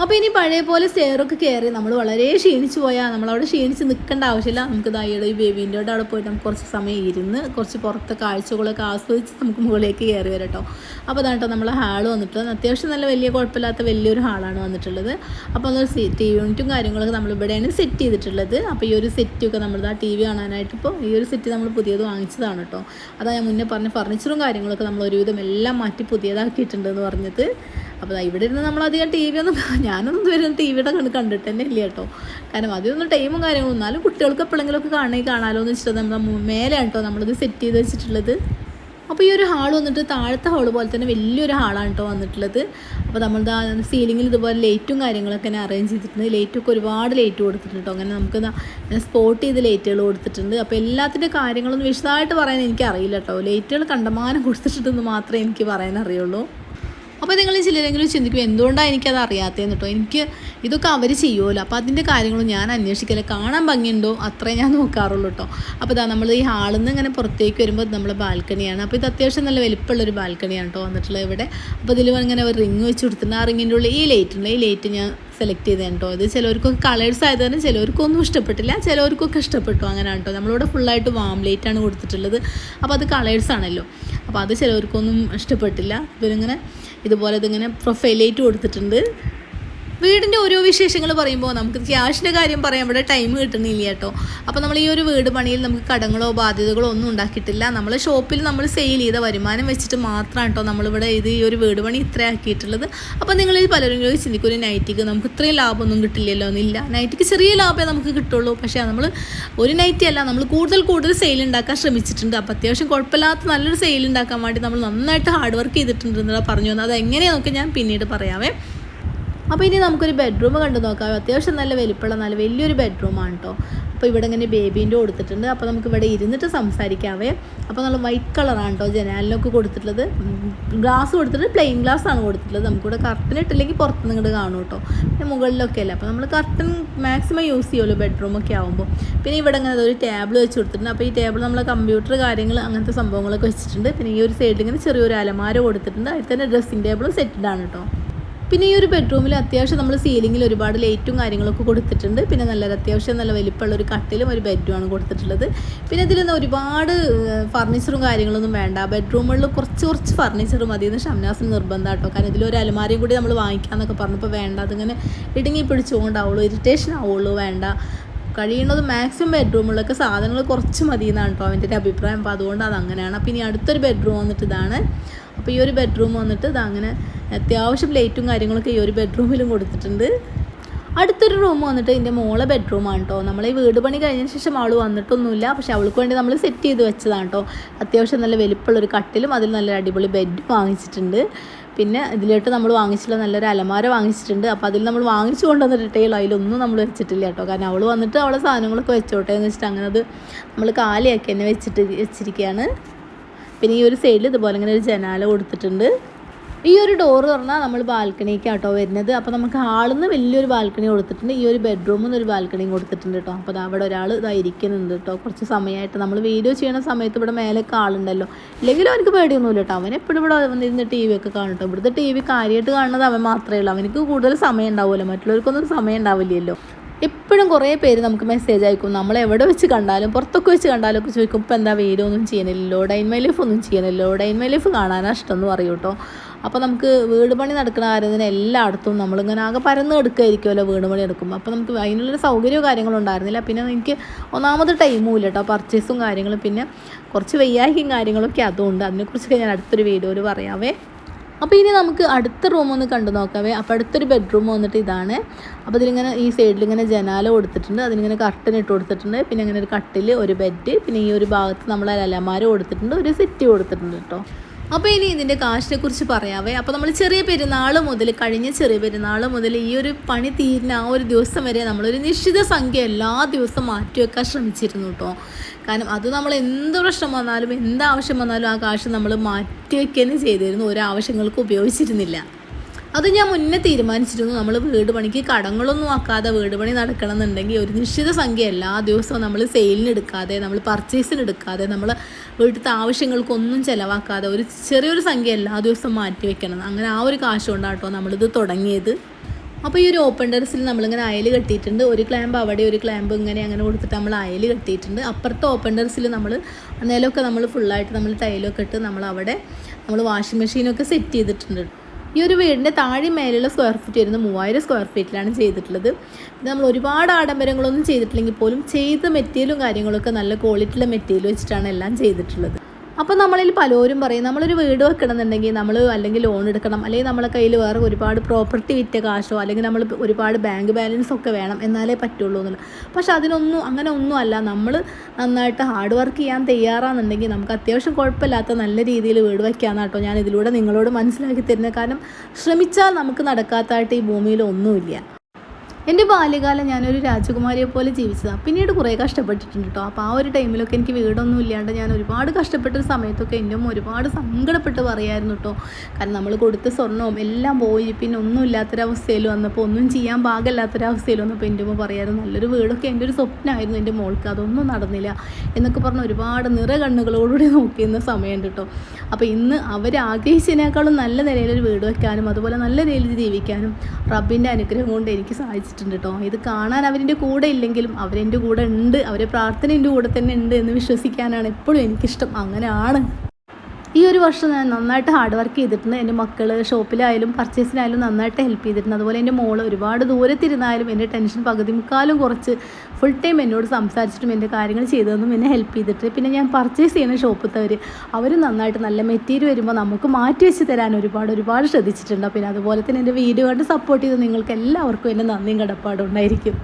അപ്പോൾ ഇനി പഴയ പോലെ സ്റ്റെയറൊക്കെ കയറി നമ്മൾ വളരെ ക്ഷീണിച്ചു പോയാൽ നമ്മളവിടെ ക്ഷീണിച്ച് നിൽക്കേണ്ട ആവശ്യമില്ല. നമുക്ക് ദായിയുടെ ഈ ബേബീന്റെ അവിടെ പോയിട്ട് നമുക്ക് കുറച്ച് സമയം ഇരുന്ന് കുറച്ച് പുറത്തെ കാഴ്ചകളൊക്കെ ആസ്വദിച്ച് നമുക്ക് മുകളിലേക്ക് കയറി വരാം കേട്ടോ അപ്പോൾ അതാണ് നമ്മളെ ഹാൾ വന്നിട്ടുള്ളത്. അത്യാവശ്യം നല്ല വലിയ കുഴപ്പമില്ലാത്ത വലിയൊരു ഹാളാണ് വന്നിട്ടുള്ളത്. അപ്പോൾ അതൊരു ടി വി യൂണിറ്റും കാര്യങ്ങളൊക്കെ നമ്മൾ ഇവിടെയാണ് സെറ്റ് ചെയ്തിട്ടുള്ളത്. അപ്പോൾ ഈ ഒരു സെറ്റൊക്കെ നമ്മൾ ആ ടി വി കാണാനായിട്ട് ഇപ്പോൾ ഈ ഒരു സെറ്റ് നമ്മൾ പുതിയത് വാങ്ങിച്ചതാണ് കേട്ടോ. അതാ ഞാൻ മുന്നേ പറഞ്ഞ ഫർണിച്ചറും കാര്യങ്ങളൊക്കെ നമ്മൾ ഒരുവിധം എല്ലാം മാറ്റി പുതിയതാക്കിയിട്ടുണ്ടെന്ന് പറഞ്ഞത്. അപ്പോൾ ഇവിടെ ഇരുന്ന് നമ്മളധികം ടി വി ഒന്നും ഞാനൊന്നും ഇതുവരെ ടി വിയുടെ കണ്ട് കണ്ടിട്ട് തന്നെ ഇല്ല കേട്ടോ. കാരണം അതിനൊന്നും ടൈമും കാര്യങ്ങളും എന്നാലും കുട്ടികൾക്ക് എപ്പോഴെങ്കിലുമൊക്കെ കാണേ കാണാമല്ലോ എന്ന് വെച്ചിട്ട് നമ്മൾ മേലെയാണ് കേട്ടോ നമ്മളിത് സെറ്റ് ചെയ്ത് വെച്ചിട്ടുള്ളത്. അപ്പോൾ ഈ ഒരു ഹാൾ വന്നിട്ട് താഴത്തെ ഹാൾ പോലെ തന്നെ വലിയൊരു ഹാളാണ് കേട്ടോ വന്നിട്ടുള്ളത്. അപ്പോൾ നമ്മൾ ദാ സീലിങ്ങിൽ ഇതുപോലെ ലൈറ്റും കാര്യങ്ങളൊക്കെ തന്നെ അറേഞ്ച് ചെയ്തിട്ടുണ്ട്. ലൈറ്റൊക്കെ ഒരുപാട് ലൈറ്റ് കൊടുത്തിട്ടുണ്ട് അങ്ങനെ നമുക്ക് സ്പോട്ട് ചെയ്ത് ലൈറ്റുകൾ കൊടുത്തിട്ടുണ്ട്. അപ്പോൾ എല്ലാത്തിന്റെ കാര്യങ്ങളൊന്നും വിശദമായിട്ട് പറയാൻ എനിക്ക് അറിയില്ല കേട്ടോ ലൈറ്റുകൾ കണ്ടമാനം കൊടുത്തിട്ടുണ്ടെന്ന് മാത്രമേ എനിക്ക് പറയാൻ അറിയുള്ളൂ അപ്പോൾ നിങ്ങൾ ചിലരെങ്കിലും ചിന്തിക്കും എന്തുകൊണ്ടാണ് എനിക്കത് അറിയാത്തതെന്ന് കേട്ടോ എനിക്ക് ഇതൊക്കെ അവർ ചെയ്യുമല്ലോ അപ്പോൾ അതിന്റെ കാര്യങ്ങളും ഞാൻ അന്വേഷിക്കില്ല കാണാൻ ഭംഗിയുണ്ടോ? അത്രേ ഞാൻ നോക്കാറുള്ളൂ കേട്ടോ അപ്പോൾ ഇതാ നമ്മൾ ഈ ഹാളിൽ നിന്ന് ഇങ്ങനെ പുറത്തേക്ക് വരുമ്പോൾ നമ്മൾ ബാൽക്കണിയാണ്. അപ്പോൾ ഇത് അത്യാവശ്യം നല്ല വലിപ്പമുള്ളൊരു ബാൽക്കണിയാണ് കേട്ടോ വന്നിട്ടുള്ളത് ഇവിടെ. അപ്പോൾ ഇതിൽ ഇങ്ങനെ ഒരു റിങ് വെച്ച് കൊടുത്തിട്ടുണ്ട്. ആ റിങ്ങിന്റെ ഉള്ളിൽ ഈ ലൈറ്റ് ഉണ്ട്. ഈ ലൈറ്റ് ഞാൻ സെലക്ട് ചെയ്തതാണ് കേട്ടോ ഇത് ചിലവർക്കൊക്കെ കളേഴ്സ് ആയതുകൊണ്ട് ചിലവർക്കൊന്നും ഇഷ്ടപ്പെട്ടില്ല. ചിലവർക്കൊക്കെ ഇഷ്ടപ്പെട്ടു അങ്ങനെ കേട്ടോ നമ്മളിവിടെ ഫുള്ളായിട്ട് വാം ലൈറ്റാണ് കൊടുത്തിട്ടുള്ളത്. അപ്പോൾ അത് കളേഴ്സ് ആണല്ലോ. അപ്പോൾ അത് ചിലവർക്കൊന്നും ഇഷ്ടപ്പെട്ടില്ല. ഇവരിങ്ങനെ ഇതുപോലെ ഇതിങ്ങനെ പ്രൊഫൈലേറ്റ് കൊടുത്തിട്ടുണ്ട്. വീടിന്റെ ഓരോ വിശേഷങ്ങൾ പറയുമ്പോൾ നമുക്ക് ക്യാഷിന്റെ കാര്യം പറയാൻ ഇവിടെ ടൈം കിട്ടണില്ല കേട്ടോ. അപ്പോൾ നമ്മൾ ഈ ഒരു വീട് പണിയിൽ നമുക്ക് കടങ്ങളോ ബാധ്യതകളോ ഒന്നും ഉണ്ടാക്കിയിട്ടില്ല. നമ്മൾ ഷോപ്പിൽ നമ്മൾ സെയിൽ ചെയ്ത വരുമാനം വെച്ചിട്ട് മാത്രമാണ് കേട്ടോ നമ്മളിവിടെ ഇത് ഈ ഒരു വീട് പണി ഇത്ര ആക്കിയിട്ടുള്ളത്. അപ്പോൾ നിങ്ങളിൽ പലരും ചോദിച്ച് ചിന്തിക്കും ഒരു നൈറ്റിക്ക് നമുക്ക് ഇത്രയും ലാഭമൊന്നും കിട്ടില്ലല്ലോ എന്നില്ല. നൈറ്റിക്ക് ചെറിയ ലാഭമേ നമുക്ക് കിട്ടുള്ളൂ. പക്ഷേ നമ്മൾ ഒരു നൈറ്റി അല്ല നമ്മൾ കൂടുതൽ കൂടുതൽ സെയിൽ ഉണ്ടാക്കാൻ ശ്രമിച്ചിട്ടുണ്ട്. അപ്പോൾ അത്യാവശ്യം കുഴപ്പമില്ലാത്ത നല്ലൊരു സെയിൽ ഉണ്ടാക്കാൻ വേണ്ടി നമ്മൾ നന്നായിട്ട് ഹാർഡ് വർക്ക് ചെയ്തിട്ടുണ്ടെന്നുള്ള പറഞ്ഞു അത് എങ്ങനെയാണെന്നൊക്കെ ഞാൻ പിന്നീട് പറയാവേ. അപ്പോൾ ഇനി നമുക്കൊരു ബെഡ്റൂം കണ്ടു നോക്കാം. അത്യാവശ്യം നല്ല വലിപ്പമുള്ള നല്ല വലിയൊരു ബെഡ്റൂമാണ് കേട്ടോ അപ്പോൾ ഇവിടെ ഇങ്ങനെ ബേബീന്റെ കൊടുത്തിട്ടുണ്ട്. അപ്പോൾ നമുക്ക് ഇവിടെ ഇരുന്നിട്ട് സംസാരിക്കാവേ. അപ്പോൾ നല്ല വൈറ്റ് കളറാണ് കേട്ടോ ജനാലിനൊക്കെ കൊടുത്തിട്ടുള്ളത്. ഗ്ലാസ് കൊടുത്തിട്ട് പ്ലെയിൻ ഗ്ലാസ് ആണ് കൊടുത്തിട്ടുള്ളത്. നമുക്കിവിടെ കർട്ടൻ ഇട്ടില്ലെങ്കിൽ പുറത്ത് ഇങ്ങോട്ട് കാണും കേട്ടോ പിന്നെ മുകളിലൊക്കെ അല്ലേ? അപ്പോൾ നമ്മൾ കർട്ടൻ മാക്സിമം യൂസ് ചെയ്യുമല്ലോ ബെഡ്റൂമൊക്കെ ആകുമ്പോൾ പിന്നെ ഇവിടെ ഇങ്ങനെ ഒരു ടേബിൾ വെച്ച് കൊടുത്തിട്ടുണ്ട്. അപ്പോൾ ഈ ടേബിൾ നമ്മൾ കമ്പ്യൂട്ടർ കാര്യങ്ങൾ അങ്ങനത്തെ സംഭവങ്ങളൊക്കെ വെച്ചിട്ടുണ്ട്. പിന്നെ ഈ ഒരു സൈഡിൽ ഇങ്ങനെ ചെറിയൊരു അലമാര കൊടുത്തിട്ടുണ്ട്. അതിൽ തന്നെ ഡ്രസ്സിങ് ടേബിളും സെറ്റഡ് ആണ് കേട്ടോ പിന്നെ ഈ ഒരു ബെഡ്റൂമിൽ അത്യാവശ്യം നമ്മൾ സീലിങ്ങിൽ ഒരുപാട് ലൈറ്റും കാര്യങ്ങളൊക്കെ കൊടുത്തിട്ടുണ്ട്. പിന്നെ നല്ലൊരു അത്യാവശ്യം നല്ല വലിപ്പമുള്ള ഒരു കട്ടിലും ഒരു ബെഡുമാണ് കൊടുത്തിട്ടുള്ളത്. പിന്നെ ഇതിൽ ഒരുപാട് ഫർണിച്ചറും കാര്യങ്ങളൊന്നും വേണ്ട. ബെഡ്റൂമുകളിൽ കുറച്ച് കുറച്ച് ഫർണിച്ചർ മതി എന്ന് ഷംനാസിന് നിർബന്ധം കേട്ടോ കാരണം ഇതിലൊരു അലമാരയും കൂടി നമ്മൾ വാങ്ങിക്കാമെന്നൊക്കെ പറഞ്ഞപ്പോൾ വേണ്ട. അതിങ്ങനെ ഇടുങ്ങി പിടിച്ചുകൊണ്ടാവുള്ളൂ ഇറിറ്റേഷൻ ആവുള്ളൂ വേണ്ട. കഴിയുന്നത് മാക്സിമം ബെഡ്റൂമുകളിലൊക്കെ സാധനങ്ങൾ കുറച്ച് മതി എന്നാണ് കേട്ടോ അവന്റെ ഒരു അഭിപ്രായം. അപ്പോൾ അതുകൊണ്ട് അത് അങ്ങനെയാണ് അപ്പോൾ ഇനി അടുത്തൊരു ബെഡ്റൂം വന്നിട്ട് ഇതാണ്. അപ്പോൾ ഈ ഒരു ബെഡ്റൂം വന്നിട്ട് ഇത് അങ്ങനെ അത്യാവശ്യം ലൈറ്റും കാര്യങ്ങളൊക്കെ ഈ ഒരു ബെഡ്റൂമിലും കൊടുത്തിട്ടുണ്ട്. അടുത്തൊരു റൂം വന്നിട്ട് എന്റെ മോളെ ബെഡ്റൂമാണ് കേട്ടോ നമ്മൾ ഈ വീട് പണി കഴിഞ്ഞതിന് ശേഷം അവൾ വന്നിട്ടൊന്നുമില്ല. പക്ഷെ അവൾക്ക് വേണ്ടി നമ്മൾ സെറ്റ് ചെയ്ത് വെച്ചതാണ് കേട്ടോ അത്യാവശ്യം നല്ല വലിപ്പമുള്ളൊരു കട്ടിലും അതിൽ നല്ല അടിപൊളി ബെഡ് വാങ്ങിച്ചിട്ടുണ്ട്. പിന്നെ ഇതിലോട്ട് നമ്മൾ വാങ്ങിച്ചിട്ടുള്ള നല്ലൊരു അലമാര വാങ്ങിച്ചിട്ടുണ്ട്. അപ്പോൾ അതിൽ നമ്മൾ വാങ്ങിച്ചു കൊണ്ടുവന്നിട്ടേ ഉള്ളൂ അതിലൊന്നും നമ്മൾ വെച്ചിട്ടില്ല കേട്ടോ കാരണം അവൾ വന്നിട്ട് അവളെ സാധനങ്ങളൊക്കെ വെച്ചോട്ടെ എന്ന് വെച്ചിട്ട് അങ്ങനെ അത് നമ്മൾ കാലിയാക്കി തന്നെ വെച്ചിട്ട് വെച്ചിരിക്കുകയാണ് പിന്നെ ഈ ഒരു സൈഡിൽ ഇതുപോലെ ഇങ്ങനെ ഒരു ജനാല കൊടുത്തിട്ടുണ്ട്. ഈ ഒരു ഡോറ് പറഞ്ഞാൽ നമ്മൾ ബാൽക്കണിക്ക് കേട്ടോ വരുന്നത്. അപ്പോൾ നമുക്ക് ഹാളിൽ നിന്ന് വലിയൊരു ബാൽക്കണി കൊടുത്തിട്ടുണ്ട്. ഈ ഒരു ബെഡ്റൂമിൽ നിന്ന് ഒരു ബാൽക്കണി കൊടുത്തിട്ടുണ്ട് കേട്ടോ അപ്പോൾ അവിടെ ഒരാൾ ഇതായിരിക്കുന്നുണ്ട് കേട്ടോ കുറച്ച് സമയമായിട്ട് നമ്മൾ വീഡിയോ ചെയ്യുന്ന സമയത്ത് ഇവിടെ മേലേക്ക് ആളുണ്ടല്ലോ. ഇല്ലെങ്കിൽ അവനക്ക് പേടിയൊന്നുമില്ല കേട്ടോ അവൻ എപ്പോഴും ഇവിടെ വന്നിരുന്ന് ടി വി ഒക്കെ കാണും കേട്ടോ ഇവിടുത്തെ ടി വി കാര്യമായിട്ട് കാണുന്നത് അവൻ മാത്രമേ ഉള്ളൂ. അവനക്ക് കൂടുതൽ സമയം ഉണ്ടാവുമല്ലോ. മറ്റുള്ളവർക്കൊന്നും സമയം ഉണ്ടാവില്ലല്ലോ. എപ്പോഴും കുറേ പേര് നമുക്ക് മെസ്സേജ് അയക്കും. നമ്മൾ എവിടെ വെച്ച് കണ്ടാലും പുറത്തൊക്കെ വെച്ച് കണ്ടാലും ഒക്കെ ചോദിക്കും ഇപ്പം എന്താ വീഡിയോ ഒന്നും ചെയ്യണില്ലല്ലോ ഡൈൻ മൈ ലൈഫ് ഒന്നും ചെയ്യണില്ലല്ലോ ഡൈൻ മൈ ലൈഫ് കാണാനാണ് ഇഷ്ടം എന്ന് പറയും കേട്ടോ അപ്പോൾ നമുക്ക് വീട് പണി നടക്കുന്ന കാര്യത്തിന് എല്ലായിടത്തും നമ്മളിങ്ങനെ ആകെ പരന്ന് എടുക്കുമായിരിക്കുമല്ലോ വീട് പണി എടുക്കുമ്പോൾ അപ്പോൾ നമുക്ക് അതിനുള്ളൊരു സൗകര്യവും കാര്യങ്ങളും ഉണ്ടായിരുന്നില്ല. പിന്നെ എനിക്ക് ഒന്നാമത് ടൈമും ഇല്ല കേട്ടോ പർച്ചേസും കാര്യങ്ങളും പിന്നെ കുറച്ച് വയ്യാഹിയും കാര്യങ്ങളൊക്കെ അതുകൊണ്ട് അതിനെക്കുറിച്ച് ഞാൻ അടുത്തൊരു വീഡിയോയിൽ പറയാവേ. അപ്പോൾ ഇനി നമുക്ക് അടുത്ത റൂം ഒന്ന് കണ്ടു നോക്കാവേ. അപ്പോൾ അടുത്തൊരു ബെഡ്റൂം വന്നിട്ട് ഇതാണ്. അപ്പോൾ ഇതിലിങ്ങനെ ഈ സൈഡിൽ ഇങ്ങനെ ജനാല കൊടുത്തിട്ടുണ്ട്. അതിനിങ്ങനെ കർട്ടൻ ഇട്ട് കൊടുത്തിട്ടുണ്ട്. പിന്നെ അങ്ങനെ ഒരു കട്ടിൽ ഒരു ബെഡ് പിന്നെ ഈ ഒരു ഭാഗത്ത് നമ്മൾ അലമാര കൊടുത്തിട്ടുണ്ട്. ഒരു സെറ്റ് കൊടുത്തിട്ടുണ്ട് കേട്ടോ അപ്പോൾ ഇനി ഇതിന്റെ കാശിനെ കുറിച്ച് പറയാവേ. അപ്പോൾ നമ്മൾ ചെറിയ പെരുന്നാൾ മുതൽ കഴിഞ്ഞ ചെറിയ പെരുന്നാൾ മുതൽ ഈ ഒരു പണി തീരുന്ന ആ ഒരു ദിവസം വരെ നമ്മളൊരു നിശ്ചിത സംഖ്യ എല്ലാ ദിവസവും മാറ്റിവെക്കാൻ ശ്രമിച്ചിരുന്നു കേട്ടോ കാരണം അത് നമ്മൾ എന്ത് പ്രശ്നം വന്നാലും എന്ത് ആവശ്യം വന്നാലും ആ കാശ് നമ്മൾ മാറ്റി മാറ്റിവെക്കുകയും ചെയ്തിരുന്നു. ഒരു ആവശ്യങ്ങൾക്ക് ഉപയോഗിച്ചിരുന്നില്ല. അത് ഞാൻ മുന്നേ തീരുമാനിച്ചിരുന്നു. നമ്മൾ വീട് പണിക്ക് കടങ്ങളൊന്നും ആക്കാതെ വീട് പണി നടക്കണം എന്നുണ്ടെങ്കിൽ ഒരു നിശ്ചിത സംഖ്യ എല്ലാ ദിവസവും നമ്മൾ സെയിലിന് എടുക്കാതെ നമ്മൾ പർച്ചേസിന് എടുക്കാതെ നമ്മൾ വീട്ടിലത്തെ ആവശ്യങ്ങൾക്കൊന്നും ചിലവാക്കാതെ ഒരു ചെറിയൊരു സംഖ്യ എല്ലാ ദിവസവും മാറ്റി വെക്കണം. അങ്ങനെ ആ ഒരു കാശ് കൊണ്ടാട്ടോ നമ്മളിത് തുടങ്ങിയത്. അപ്പോൾ ഈ ഒരു ഓപ്പൺ ടെറസിൽ നമ്മളിങ്ങനെ അയൽ കെട്ടിയിട്ടുണ്ട്. ഒരു ക്ലാമ്പ് അവിടെ ഒരു ക്ലാമ്പ് ഇങ്ങനെ അങ്ങനെ കൊടുത്തിട്ട് നമ്മൾ അയൽ കെട്ടിയിട്ടുണ്ട്. അപ്പുറത്തെ ഓപ്പൺ ടെറസിൽ നമ്മൾ നിലമൊക്കെ നമ്മൾ ഫുള്ളായിട്ട് നമ്മൾ ടൈലൊക്കെ ഇട്ട് നമ്മൾ അവിടെ നമ്മൾ വാഷിംഗ് മെഷീനൊക്കെ സെറ്റ് ചെയ്തിട്ടുണ്ട്. ഈ ഒരു വീടിന്റെ താഴെ മേലെയുള്ള സ്ക്വയർ ഫീറ്റ് വരുന്നത് മൂവായിരം സ്ക്വയർ ഫീറ്റിലാണ് ചെയ്തിട്ടുള്ളത്. നമ്മൾ ഒരുപാട് ആഡംബരങ്ങളൊന്നും ചെയ്തിട്ടില്ലെങ്കിൽ പോലും ചെയ്ത മെറ്റീരിയലും കാര്യങ്ങളൊക്കെ നല്ല ക്വാളിറ്റിയുള്ള മെറ്റീരിയൽ വെച്ചിട്ടാണ് എല്ലാം ചെയ്തിട്ടുള്ളത്. അപ്പോൾ നമ്മളിൽ പലരും പറയും നമ്മളൊരു വീട് വെക്കണമെന്നുണ്ടെങ്കിൽ നമ്മൾ അല്ലെങ്കിൽ ലോൺ എടുക്കണം. അല്ലെങ്കിൽ നമ്മളെ കയ്യിൽ വേറെ ഒരുപാട് പ്രോപ്പർട്ടി വിറ്റ കാശോ അല്ലെങ്കിൽ നമ്മൾ ഒരുപാട് ബാങ്ക് ബാലൻസ് ഒക്കെ വേണം എന്നാലേ പറ്റുള്ളൂ എന്നുള്ളത് പക്ഷെ അതിനൊന്നും അങ്ങനെ ഒന്നും അല്ല. നമ്മൾ നന്നായിട്ട് ഹാർഡ് വർക്ക് ചെയ്യാൻ തയ്യാറാണെന്നുണ്ടെങ്കിൽ നമുക്ക് അത്യാവശ്യം കുഴപ്പമില്ലാത്ത നല്ല രീതിയിൽ വീട് വയ്ക്കാമെന്ന് കേട്ടോ ഞാൻ ഇതിലൂടെ നിങ്ങളോട് മനസ്സിലാക്കി തരുന്നത്. കാരണം ശ്രമിച്ചാൽ നമുക്ക് നടക്കാത്തതായിട്ട് ഈ ഭൂമിയിൽ ഒന്നുമില്ല. എന്റെ ബാല്യകാലം ഞാനൊരു രാജകുമാരിയെ പോലെ ജീവിച്ചതാണ് പിന്നീട് കുറേ കഷ്ടപ്പെട്ടിട്ടുണ്ട് കേട്ടോ. അപ്പോൾ ആ ഒരു ടൈമിലൊക്കെ എനിക്ക് വീടൊന്നും ഇല്ലാണ്ട് ഞാൻ ഒരുപാട് കഷ്ടപ്പെട്ട ഒരു സമയത്തൊക്കെ എന്റെ ഒരുപാട് സങ്കടപ്പെട്ട് പറയായിരുന്നു കേട്ടോ. കാരണം നമ്മൾ കൊടുത്ത സ്വർണവും എല്ലാം പോയി. പിന്നെ ഒന്നും ഇല്ലാത്തൊരവസ്ഥയിൽ വന്നപ്പോൾ ഒന്നും ചെയ്യാൻ പാകമില്ലാത്തൊരവസ്ഥയിൽ വന്നപ്പോൾ എന്റെ അമ്മ പറയായിരുന്നു നല്ലൊരു വീടൊക്കെ എന്റെ ഒരു സ്വപ്നമായിരുന്നു എന്റെ മോൾക്ക്. അതൊന്നും നടന്നില്ല. എന്നൊക്കെ പറഞ്ഞ് ഒരുപാട് നിറ കണ്ണുകളോടുകൂടി നോക്കിയിരുന്ന സമയമുണ്ട് കേട്ടോ. അപ്പോൾ ഇന്ന് അവർ ആഗ്രഹിച്ചതിനേക്കാളും നല്ല നിലയിലൊരു വീട് വയ്ക്കാനും അതുപോലെ നല്ല രീതിയിൽ ജീവിക്കാനും റബ്ബിന്റെ അനുഗ്രഹം കൊണ്ട് എനിക്ക് സാധിച്ചിട്ടുണ്ട് കേട്ടോ ഇത് കാണാൻ അവരിന്റെ കൂടെ ഇല്ലെങ്കിലും അവരെന്റെ കൂടെ ഉണ്ട് അവരെ പ്രാർത്ഥന എന്റെ കൂടെ തന്നെ ഉണ്ട് എന്ന് വിശ്വസിക്കാനാണ് എപ്പോഴും എനിക്കിഷ്ടം. അങ്ങനെയാണ്. ഈ ഒരു വർഷം ഞാൻ നന്നായിട്ട് ഹാർഡ് വർക്ക് ചെയ്തിട്ടുണ്ട്. എന്റെ മക്കൾ ഷോപ്പിലായാലും പർച്ചേസിനായാലും നന്നായിട്ട് ഹെൽപ്പ് ചെയ്തിട്ടുണ്ട്. അതുപോലെ എന്റെ മോൾ ഒരുപാട് ദൂരത്തിരുന്നാലും എന്റെ ടെൻഷൻ പകുതി മുക്കാലും കുറച്ച് ഫുൾ ടൈം എന്നോട് സംസാരിച്ചിട്ടും എന്റെ കാര്യങ്ങൾ ചെയ്തതെന്നും എന്നെ ഹെൽപ്പ് ചെയ്തിട്ട് പിന്നെ ഞാൻ പർച്ചേസ് ചെയ്യുന്ന ഷോപ്പിലത്തവർ അവർ നന്നായിട്ട് നല്ല മെറ്റീരിയൽ വരുമ്പോൾ നമുക്ക് മാറ്റി വെച്ച് തരാൻ ഒരുപാട് ഒരുപാട് ശ്രദ്ധിച്ചിട്ടുണ്ട്. പിന്നെ അതുപോലെ തന്നെ എന്റെ വീഡിയോ കണ്ട് സപ്പോർട്ട് ചെയ്ത് നിങ്ങൾക്ക് എല്ലാവർക്കും എന്റെ നന്ദിയും കടപ്പാടും ഉണ്ടായിരിക്കും.